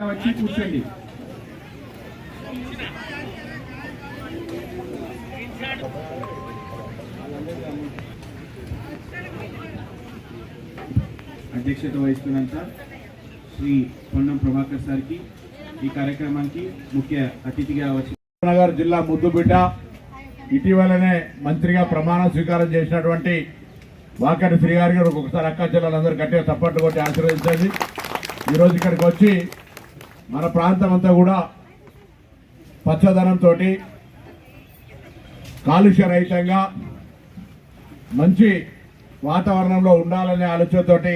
వచ్చి కూర్చోండి. అధ్యక్షత వహిస్తున్నంత శ్రీ పొన్నం ప్రభాకర్ సార్కి ఈ కార్యక్రమానికి ముఖ్య అతిథిగా వచ్చి నగర్ జిల్లా ముద్దుబిడ్డ ఇటీవలనే మంత్రిగా ప్రమాణ స్వీకారం చేసినటువంటి వాకటి శ్రీ గారు ఒకసారి అక్క జిల్లాలందరూ గట్టిగా తప్పట్లు కొట్టి ఆశీర్వదించండి. ఈరోజు ఇక్కడికి వచ్చి మన ప్రాంతం అంతా కూడా పచ్చదనంతో కాలుష్య రహితంగా మంచి వాతావరణంలో ఉండాలనే ఆలోచనతోటి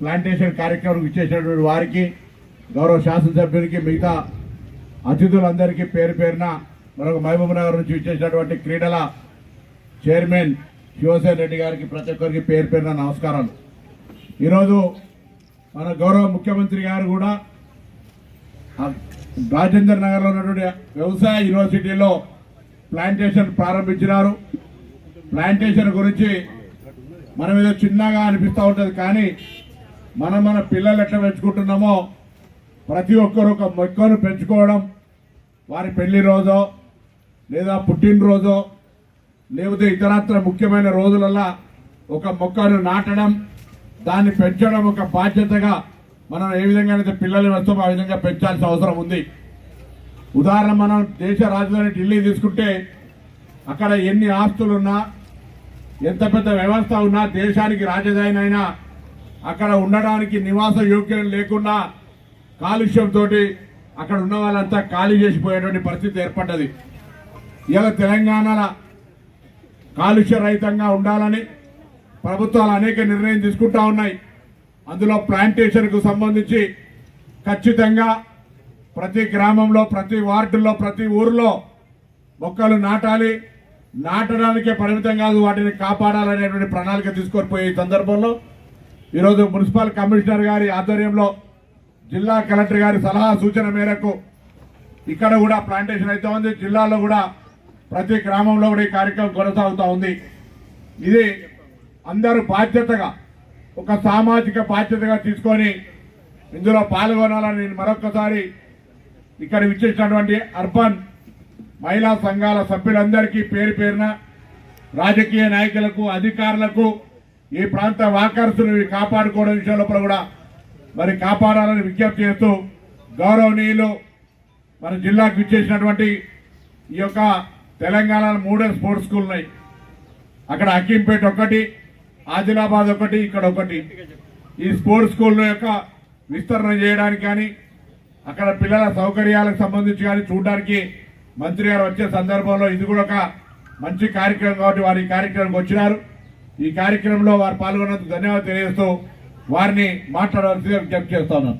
ప్లాంటేషన్ కార్యక్రమం ఇచ్చేసినటువంటి వారికి గౌరవ శాసనసభ్యునికి మిగతా అతిథులందరికీ పేరు పేరున మరొక మహబూబ్ నగర్ నుంచి ఇచ్చేసినటువంటి క్రీడల చైర్మన్ శివసేన రెడ్డి గారికి ప్రతి ఒక్కరికి పేరు పేరున నమస్కారాలు. ఈరోజు మన గౌరవ ముఖ్యమంత్రి గారు కూడా రాజేందర్ నగర్లో ఉన్నటువంటి వ్యవసాయ యూనివర్సిటీలో ప్లాంటేషన్ ప్రారంభించినారు. ప్లాంటేషన్ గురించి మనం ఏదో చిన్నగా అనిపిస్తూ ఉంటుంది కానీ మనం మన పిల్లలు ఎట్లా పెంచుకుంటున్నామో ప్రతి ఒక్కరు ఒక మొక్కను పెంచుకోవడం వారి పెళ్ళి రోజో లేదా పుట్టినరోజో లేకపోతే ఇతరత్ర ముఖ్యమైన రోజులల్లా ఒక మొక్కను నాటడం దాన్ని పెంచడం ఒక బాధ్యతగా మనం ఏ విధంగా అయితే పిల్లలు వస్తామో ఆ విధంగా పెంచాల్సిన అవసరం ఉంది? ఉదాహరణ మనం దేశ రాజధాని ఢిల్లీ తీసుకుంటే అక్కడ ఎన్ని ఆస్తులున్నా ఎంత పెద్ద వ్యవస్థ ఉన్నా దేశానికి రాజధాని అయినా అక్కడ ఉండడానికి నివాస యోగ్యం లేకుండా కాలుష్యంతో అక్కడ ఉన్న వాళ్ళంతా ఖాళీ చేసిపోయేటువంటి పరిస్థితి ఏర్పడ్డది. ఇలా తెలంగాణలో కాలుష్య రహితంగా ఉండాలని ప్రభుత్వాలు అనేక నిర్ణయం తీసుకుంటా ఉన్నాయి. అందులో ప్లాంటేషన్కు సంబంధించి ఖచ్చితంగా ప్రతి గ్రామంలో ప్రతి వార్డుల్లో ప్రతి ఊరిలో మొక్కలు నాటాలి. నాటడానికే పరిమితం కాదు వాటిని కాపాడాలనేటువంటి ప్రణాళిక తీసుకొని పోయే సందర్భంలో ఈరోజు మున్సిపల్ కమిషనర్ గారి ఆధ్వర్యంలో జిల్లా కలెక్టర్ గారి సలహా సూచన మేరకు ఇక్కడ కూడా ప్లాంటేషన్ అయితే ఉంది. జిల్లాలో కూడా ప్రతి గ్రామంలో కూడా ఈ కార్యక్రమం కొనసాగుతూ ఉంది. ఇది అందరూ బాధ్యతగా ఒక సామాజిక బాధ్యతగా తీసుకొని ఇందులో పాల్గొనాలని నేను మరొకసారి ఇక్కడ విచ్చేసినటువంటి అర్బన్ మహిళా సంఘాల సభ్యులందరికీ పేరు పేరున రాజకీయ నాయకులకు అధికారులకు ఈ ప్రాంత వాకర్సులు కాపాడుకోవడం విషయంలో కూడా మరి కాపాడాలని విజ్ఞప్తి చేస్తూ గౌరవనీయులు మన జిల్లాకు విచ్చేసినటువంటి ఈ యొక్క తెలంగాణలో మూడే స్పోర్ట్స్ స్కూల్ ఉన్నాయి. అక్కడ అకీంపేట ఒకటి ఆదిలాబాద్ ఒకటి ఇక్కడ ఒకటి. ఈ స్పోర్ట్స్ స్కూల్ యొక్క విస్తరణ చేయడానికి కానీ అక్కడ పిల్లల సౌకర్యాలకు సంబంధించి కానీ చూడడానికి మంత్రి గారు వచ్చే సందర్భంలో ఇది కూడా ఒక మంచి కార్యక్రమం కాబట్టి వారు ఈ కార్యక్రమంకి వచ్చినారు. ఈ కార్యక్రమంలో వారు పాల్గొన్నందుకు ధన్యవాదాలు తెలియజేస్తూ వారిని మాట్లాడవలసి విజ్ఞప్తి చేస్తాను